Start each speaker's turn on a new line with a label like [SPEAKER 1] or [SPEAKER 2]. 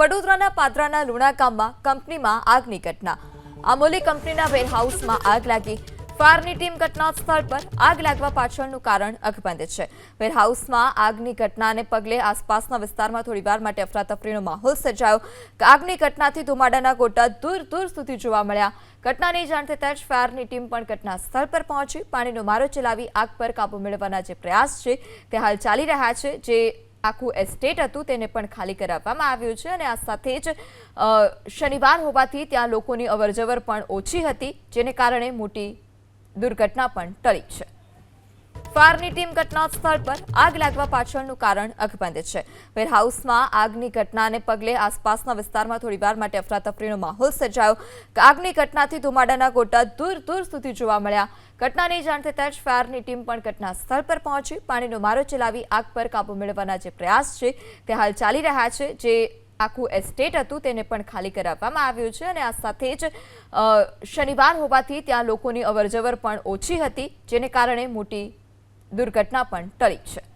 [SPEAKER 1] વડોદરાના પાદરાના લુણા ગામમાં કંપનીમાં આગની ઘટના. અમૂલી કંપનીના વેરહાઉસમાં આગ લાગી. ફાયરની ટીમ ઘટના સ્થળ પર આગ લાગવા પાછળનું કારણ અકબંધ છે. વેરહાઉસમાં આગની ઘટનાને પગલે આસપાસના વિસ્તારમાં થોડીવાર માટે અફરાતફરીનો માહોલ સર્જાયો. આગની ઘટનાથી ધુમાડાના ગોટા દૂર દૂર સુધી જોવા મળ્યા. ઘટનાની જાણ થતાં જ ફાયરની ટીમ પણ ઘટના સ્થળ પર પહોંચી. પાણીનો મારો ચલાવી આગ પર કાબુ મેળવવાના જે પ્રયાસ છે તે હાલ ચાલી રહ્યા છે, જે આખું એસ્ટેટ હતું, તેને પણ ખાલી કરાવવામાં આવ્યું છે અને આ સાથે જ શનિવાર હોવાથી ત્યાં લોકોની અવરજવર પણ ઓછી હતી, જેને કારણે મોટી દુર્ઘટના પણ ટળી છે. ફાયરની ટીમ ઘટના સ્થળ પર આગ લાગવા પાછળનું કારણ અકબંધ છે. વેરહાઉસમાં આગની ઘટનાને પગલે આસપાસના વિસ્તારમાં થોડીવાર માટે અફરાતફરીનો માહોલ સર્જાયો. આગની ઘટનાથી ધુમાડાના ગોટા દૂર દૂર સુધી જોવા મળ્યા. ઘટનાની જાણ થતાં જ ફાયરની ટીમ પણ ઘટના સ્થળ પર પહોંચી. પાણીનો મારો ચલાવી આગ પર કાબુ મેળવવાના જે પ્રયાસ છે તે હાલ ચાલી રહ્યા છે. જે આખું એસ્ટેટ હતું તેને પણ ખાલી કરાવવામાં આવ્યું છે અને આ સાથે જ શનિવાર હોવાથી ત્યાં લોકોની અવરજવર પણ ઓછી હતી, જેને કારણે મોટી દુર્ઘટના પણ ટળી છે.